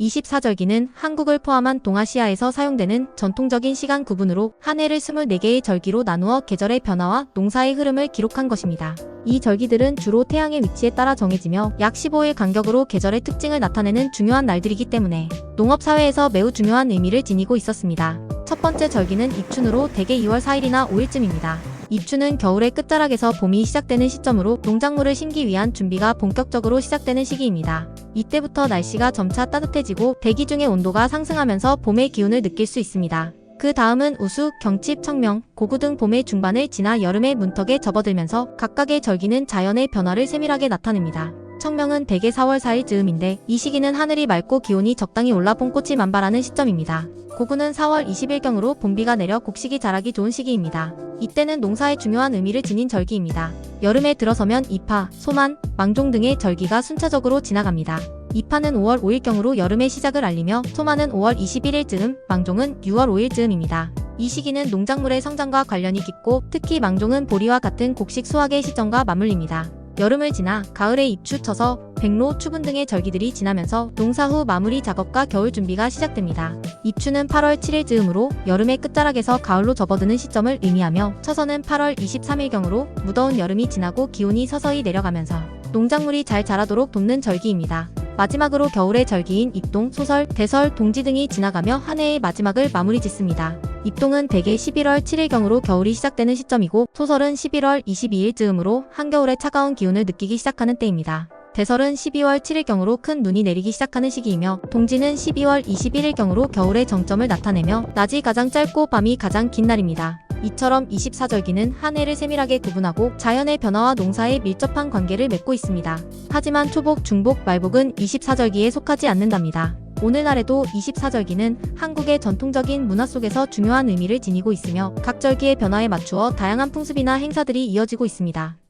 24절기는 한국을 포함한 동아시아에서 사용되는 전통적인 시간 구분으로 한 해를 24개의 절기로 나누어 계절의 변화와 농사의 흐름을 기록한 것입니다. 이 절기들은 주로 태양의 위치에 따라 정해지며 약 15일 간격으로 계절의 특징을 나타내는 중요한 날들이기 때문에 농업사회에서 매우 중요한 의미를 지니고 있었습니다. 첫 번째 절기는 입춘으로 대개 2월 4일이나 5일쯤입니다. 입추는 겨울의 끝자락에서 봄이 시작되는 시점으로 농작물을 심기 위한 준비가 본격적으로 시작되는 시기입니다. 이때부터 날씨가 점차 따뜻해지고 대기 중의 온도가 상승하면서 봄의 기운을 느낄 수 있습니다. 그 다음은 우수, 경칩, 청명, 고구 등 봄의 중반을 지나 여름의 문턱에 접어들면서 각각의 절기는 자연의 변화를 세밀하게 나타냅니다. 청명은 대개 4월 4일 즈음인데 이 시기는 하늘이 맑고 기온이 적당히 올라 봄꽃이 만발하는 시점입니다. 고구는 4월 20일경으로 봄비가 내려 곡식이 자라기 좋은 시기입니다. 이때는 농사에 중요한 의미를 지닌 절기입니다. 여름에 들어서면 이파, 소만, 망종 등의 절기가 순차적으로 지나갑니다. 이파는 5월 5일경으로 여름의 시작을 알리며 소만은 5월 21일쯤, 망종은 6월 5일쯤입니다. 이 시기는 농작물의 성장과 관련이 깊고 특히 망종은 보리와 같은 곡식 수확의 시점과 맞물립니다. 여름을 지나 가을에 입추 쳐서 백로, 추분 등의 절기들이 지나면서 농사 후 마무리 작업과 겨울 준비가 시작됩니다. 입추는 8월 7일 즈음으로 여름의 끝자락에서 가을로 접어드는 시점을 의미하며 처서는 8월 23일경으로 무더운 여름이 지나고 기온이 서서히 내려가면서 농작물이 잘 자라도록 돕는 절기입니다. 마지막으로 겨울의 절기인 입동, 소설, 대설, 동지 등이 지나가며 한 해의 마지막을 마무리 짓습니다. 입동은 대개 11월 7일경으로 겨울이 시작되는 시점이고 소설은 11월 22일쯤으로 한겨울의 차가운 기운을 느끼기 시작하는 때입니다. 대설은 12월 7일경으로 큰 눈이 내리기 시작하는 시기이며 동지는 12월 21일경으로 겨울의 정점을 나타내며 낮이 가장 짧고 밤이 가장 긴 날입니다. 이처럼 24절기는 한 해를 세밀하게 구분하고 자연의 변화와 농사에 밀접한 관계를 맺고 있습니다. 하지만 초복, 중복, 말복은 24절기에 속하지 않는답니다. 오늘날에도 24절기는 한국의 전통적인 문화 속에서 중요한 의미를 지니고 있으며 각 절기의 변화에 맞추어 다양한 풍습이나 행사들이 이어지고 있습니다.